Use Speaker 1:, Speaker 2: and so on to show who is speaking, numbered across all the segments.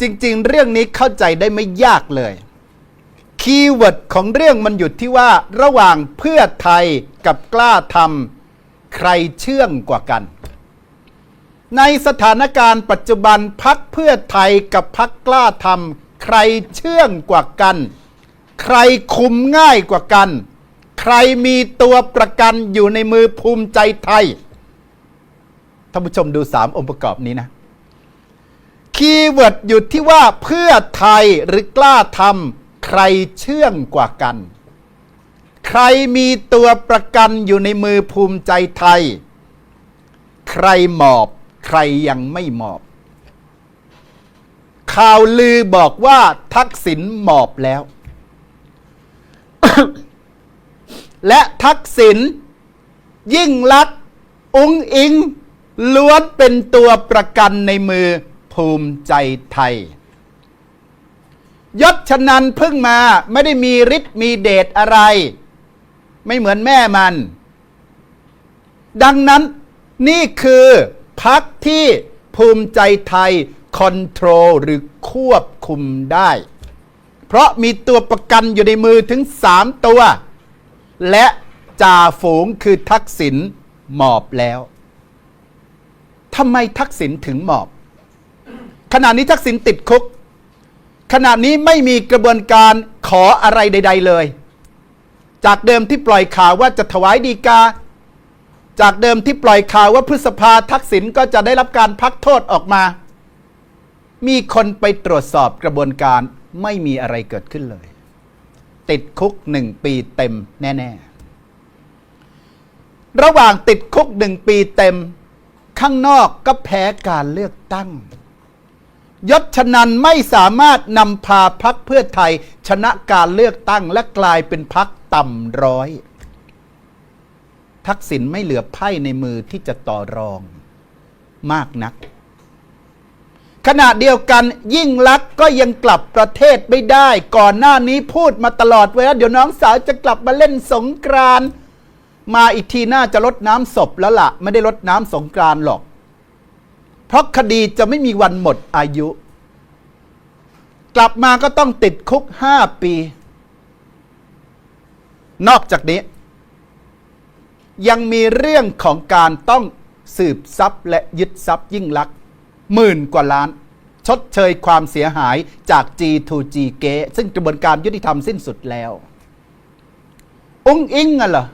Speaker 1: จริง ๆ เรื่องนี้เข้าใจได้ไม่ยากเลย คีย์เวิร์ดของเรื่องมันอยู่ที่ว่าระหว่างเพื่อไทยกับกล้าทำใครเชื่องกว่ากัน ในสถานการณ์ปัจจุบันพักเพื่อไทยกับพักกล้าทำใครเชื่องกว่ากัน ใครคุมง่ายกว่ากัน ใครมีตัวประกันอยู่ในมือภูมิใจไทยท่านผู้ชมดูสามองค์ประกอบนี้นะ คีย์เวิร์ดอยู่ที่ว่าเพื่อไทยหรือกล้าทำใครเชื่องกว่ากัน ใครมีตัวประกันอยู่ในมือภูมิใจไทย ใครหมอบใครยังไม่หมอบ ข่าวลือบอกว่าทักษิณหมอบแล้ว และทักษิณยิ่งลักษณ์อุ้งอิงล้วนเป็นตัวประกันในมือ ภูมิใจไทยยศชนันพิ่งมาไม่ได้มีฤทธิ์มีเดชอะไร ไม่เหมือนแม่มัน ดังนั้นนี่คือพักที่ภูมิใจไทยคอนโทรลหรือควบคุมได้ เพราะมีตัวประกันอยู่ในมือถึงสามตัว และจ่าฝูงคือทักษิณหมอบแล้วทำไมทักษิณถึงหมอบ ขณะนี้ทักษิณติดคุก ขณะนี้ไม่มีกระบวนการขออะไรใด ๆ เลย จากเดิมที่ปล่อยข่าวว่าจะถวายดีกา จากเดิมที่ปล่อยข่าวว่าพฤษภาทักษิณก็จะได้รับการพักโทษออกมา มีคนไปตรวจสอบกระบวนการไม่มีอะไรเกิดขึ้นเลย ติดคุกหนึ่งปีเต็มแน่ ๆ ระหว่างติดคุกหนึ่งปีเต็ม ข้างนอกก็แพ้การเลือกตั้ง ยศชนันไม่สามารถนำพาพักเพื่อไทย ชนะการเลือกตั้งและกลายเป็นพักต่ำร้อย ทักษิณไม่เหลือไพ่ในมือที่จะต่อรองมากนัก ขณะเดียวกันยิ่งลักษ์ก็ยังกลับประเทศไม่ได้ ก่อนหน้านี้พูดมาตลอดเวลาเดี๋ยวน้องสาวจะกลับมาเล่นสงกรานมาอีกทีน่าจะลดน้ำศพแล้วละ่ะ ไม่ได้ลดน้ำสงกรานหรอก เพราะคดีจะไม่มีวันหมดอายุ กลับมาก็ต้องติดคุกห้าปี นอกจากนี้ ยังมีเรื่องของการต้องสืบทรัพย์และยึดทรัพย์ยิ่งลักษณ์หมื่นกว่าล้าน ชดเชยความเสียหายจาก G2G เกซึ่งกระบวนการยุติธรรมสิ้นสุดแล้ว อุ้งอิงอะเหรอ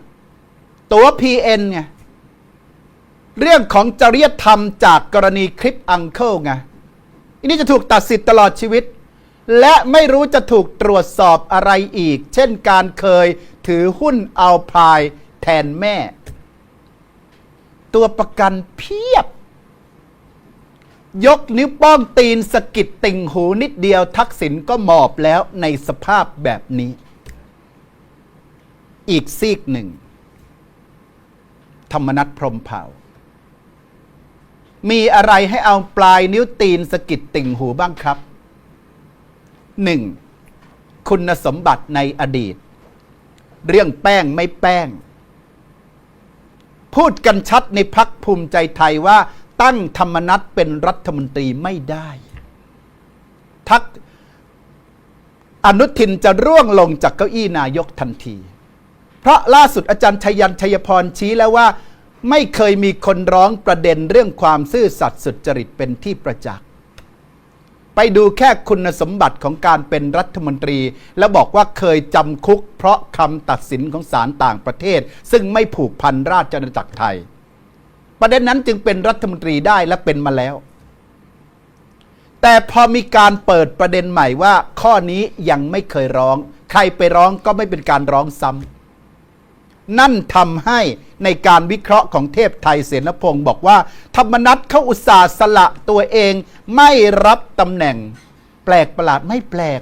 Speaker 1: ตัว PN ไง เรื่องของจริยธรรมจากกรณีคลิปอังเคิลไงอันนี้จะถูกตัดสิทธิ์ตลอดชีวิต และไม่รู้จะถูกตรวจสอบอะไรอีก เช่นการเคยถือหุ้นเอาพายแทนแม่ ตัวประกันเพียบ ยกนิ้วป้องตีนสะกิดติ่งหูนิดเดียวทักษิณก็หมอบแล้วในสภาพแบบนี้ อีกซีกหนึ่ง ธรรมนัตพรมเผ่า มีอะไรให้เอาปลายนิ้วตีนสกิดติ่งหูบ้างครับหนึ่งคุณสมบัติในอดีต เรื่องแป้งไม่แป้ง พูดกันชัดในพักภูมิใจไทยว่า ตั้งธรรมนัตเป็นรัฐมนตรีไม่ได้ ทักอนุทินจะร่วงลงจากเก้าอี้นายกทันที เพราะล่าสุดอาจารย์ชยันชัยพรชี้แล้วว่า ไม่เคยมีคนร้องประเด็นเรื่องความซื่อสัตย์สุจริตเป็นที่ประจักษ์ ไปดูแค่คุณสมบัติของการเป็นรัฐมนตรี แล้วบอกว่าเคยจำคุก เพราะคำตัดสินของศาลต่างประเทศ ซึ่งไม่ผูกพันราชอาณาจักรไทย ประเด็นนั้นจึงเป็นรัฐมนตรีได้และเป็นมาแล้ว แต่พอมีการเปิดประเด็นใหม่ว่า ข้อนี้ยังไม่เคยร้อง ใครไปร้องก็ไม่เป็นการร้องซ้ำนั่นทำให้ ในการวิเคราะห์ของเทพไทยเสนพงศ์บอกว่า ธรรมนัตเขาอุตส่าห์สละตัวเองไม่รับตำแหน่ง แปลกประหลาดไม่แปลก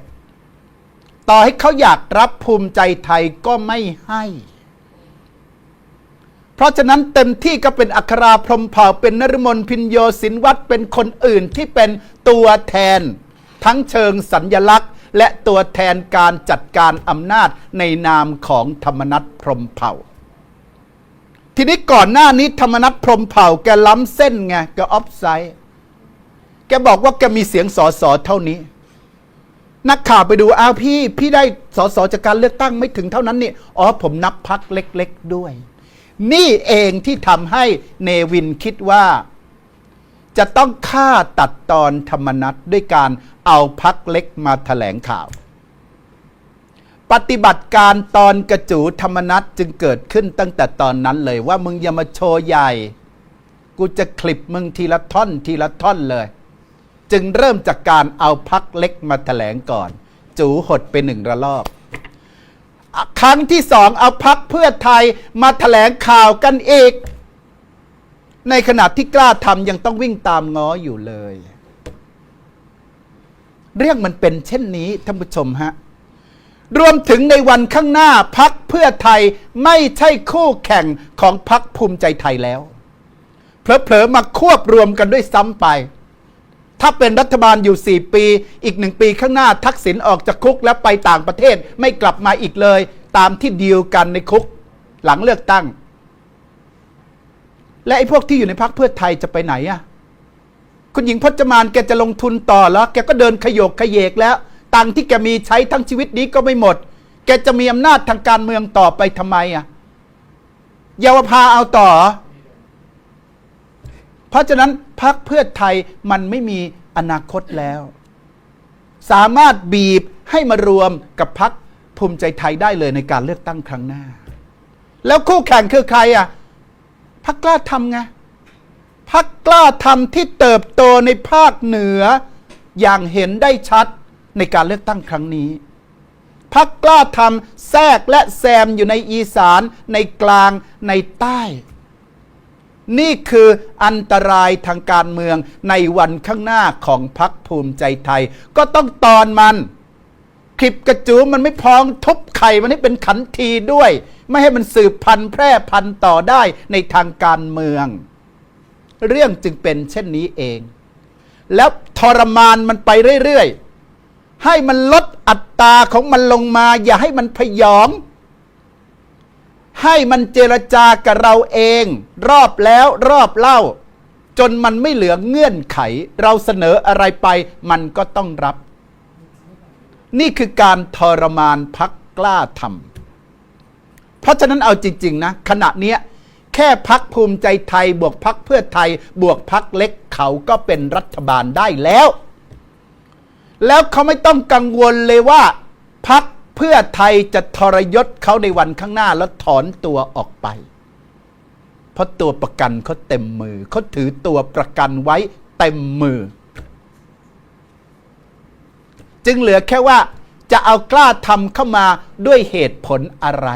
Speaker 1: ต่อให้เขาอยากรับภูมิใจไทยก็ไม่ให้ เพราะฉะนั้นเต็มที่ก็เป็นอัคราพรมเผ่าเป็นนรมนพินโยสินวัตรเป็นคนอื่นที่เป็นตัวแทน ทั้งเชิงสัญญลักษณ์และตัวแทนการจัดการอำนาจในนามของธรรมนัตพรมเผ่า ทีนี้ก่อนหน้านี้ธรรมนัตพรมเผ่าแกล้ำเส้นไงแกออฟไซด์แกบอกว่าแกมีเสียงสอสอเท่านี้ นักข่าวไปดูอ้าวพี่ พี่ได้สอสอจากการเลือกตั้งไม่ถึงเท่านั้นนี่อ๋อผมนับพักเล็ก ๆด้วย นี่เองที่ทำให้เนวินคิดว่า จะต้องฆ่าตัดตอนธรรมนัตด้วยการเอาพักเล็กมาแถลงข่าว ปฏิบัติการตอนกระจูธรรมนัตจึงเกิดขึ้นตั้งแต่ตอนนั้นเลยว่ามึงอย่ามาโชว์ใหญ่ กูจะคลิปมึงทีละท่อนทีละท่อนเลย จึงเริ่มจากการเอาพักเล็กมาแถลงก่อน จูหดไปหนึ่งระลอกครั้งที่สองเอาพักเพื่อไทยมาแถลงข่าวกันอีก ในขณะที่กล้าทำยังต้องวิ่งตามง้ออยู่เลย เรื่องมันเป็นเช่นนี้ท่านผู้ชมฮะ รวมถึงในวันข้างหน้าพักเพื่อไทยไม่ใช่คู่แข่งของพักภูมิใจไทยแล้วเผลอๆมาควบรวมกันด้วยซ้ำไป ถ้าเป็นรัฐบาลอยู่ 4 ปี อีกหนึ่งปีข้างหน้าทักษิณออกจากคุกแล้วไปต่างประเทศไม่กลับมาอีกเลย ตามที่ดีลกันในคุก หลังเลือกตั้ง และไอ้พวกที่อยู่ในพักเพื่อไทยจะไปไหนอะคุณหญิงพจมานแกจะลงทุนต่อแล้ว แกก็เดินขยโยกขยเยกแล้ว ตังที่แกมีใช้ทั้งชีวิตนี้ก็ไม่หมด แกจะมีอำนาจทางการเมืองต่อไปทำไมอะเยาวภาเอาต่อเหรอเพราะฉะนั้นพักเพื่อไทยมันไม่มีอนาคตแล้ว สามารถบีบให้มารวมกับพักภูมิใจไทยได้เลยในการเลือกตั้งครั้งหน้า แล้วคู่แข่งคือใครอะพักกล้าทำไงพักกล้าทำที่เติบโตในภาคเหนืออย่างเห็นได้ชัด ในการเลือกตั้งครั้งนี้พักกล้าทำแทรกและแซมอยู่ในอีสานในกลางในใต้ นี่คืออันตรายทางการเมืองในวันข้างหน้าของพักภูมิใจไทย ก็ต้องตอนมันคลิปกระจูมันไม่พองทุบไข่มันให้เป็นขันทีด้วย ไม่ให้มันสืบพันธุ์แพร่พันธุ์ต่อได้ในทางการเมือง เรื่องจึงเป็นเช่นนี้เอง แล้วทรมานมันไปเรื่อยๆ ให้มันลดอัตราของมันลงมา อย่าให้มันพยอง ให้มันเจรจากับเราเอง รอบแล้วรอบเล่า จนมันไม่เหลือเงื่อนไข เราเสนออะไรไป มันก็ต้องรับ นี่คือการทรมานพักกล้าทำเพราะฉะนั้นเอาจริง ๆ นะ ขณะเนี้ยแค่พักภูมิใจไทย บวกพักเพื่อไทย บวกพักเล็กเขาก็เป็นรัฐบาลได้แล้ว แล้วเขาไม่ต้องกังวลเลยว่าพักเพื่อไทยจะทรยศเขาในวันข้างหน้าแล้วถอนตัวออกไป เพราะตัวประกันเขาเต็มมือเขาถือตัวประกันไว้เต็มมือ จึงเหลือแค่ว่าจะเอากล้าทำเข้ามาด้วยเหตุผลอะไร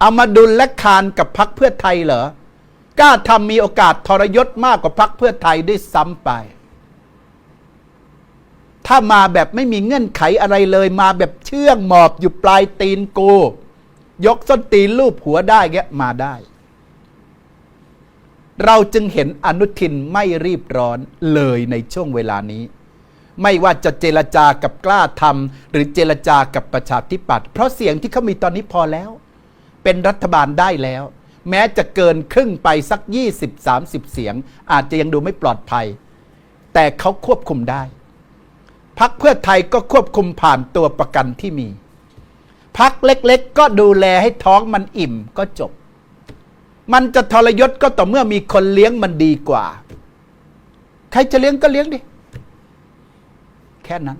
Speaker 1: เอามาดุลและคานกับพักเพื่อไทยเหรอกล้าทำมีโอกาสทรยศมากกว่าพักเพื่อไทยด้วยซ้ำไป ถ้ามาแบบไม่มีเงื่อนไขอะไรเลย มาแบบเชื่องหมอบอยู่ปลายตีนกู ยกส้นตีนลูบหัวได้แกมาได้ เราจึงเห็นอนุทินไม่รีบร้อนเลยในช่วงเวลานี้ ไม่ว่าจะเจรจากับกล้าทำหรือเจรจากับประชาธิปัตย์เพราะเสียงที่เขามีตอนนี้พอแล้ว เป็นรัฐบาลได้แล้วแม้จะเกินครึ่งไปสัก 20-30 เสียง อาจจะยังดูไม่ปลอดภัย แต่เขาควบคุมได้ พักเพื่อไทยก็ควบคุมผ่านตัวประกันที่มี พักเล็กๆ ก็ดูแลให้ท้องมันอิ่มก็จบ มันจะทรยศก็ต่อเมื่อมีคนเลี้ยงมันดีกว่า ใครจะเลี้ยงก็เลี้ยงดิ แค่นั้น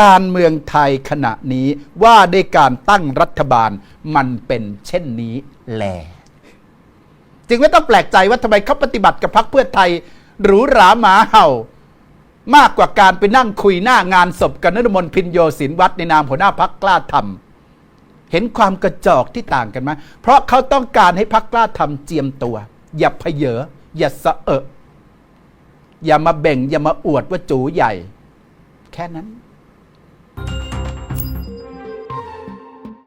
Speaker 1: การเมืองไทยขณะนี้ว่าด้วยการตั้งรัฐบาลมันเป็นเช่นนี้แลจึงไม่ต้องแปลกใจว่าทำไมเขาปฏิบัติกับพรรคเพื่อไทยหรูหราหมาเห่า มากกว่าการไปนั่งคุยหน้างานศพกันนรมนพินโยศินวัตรในนามหัวหน้าพักกล้าทำเห็นความกระจอกที่ต่างกันไหมเพราะเขาต้องการให้พักกล้าทำเจียมตัว อย่าเพเยออย่าสะเอะอย่ามาเบ่ง อย่ามาอวดว่าจูใหญ่ แค่นั้น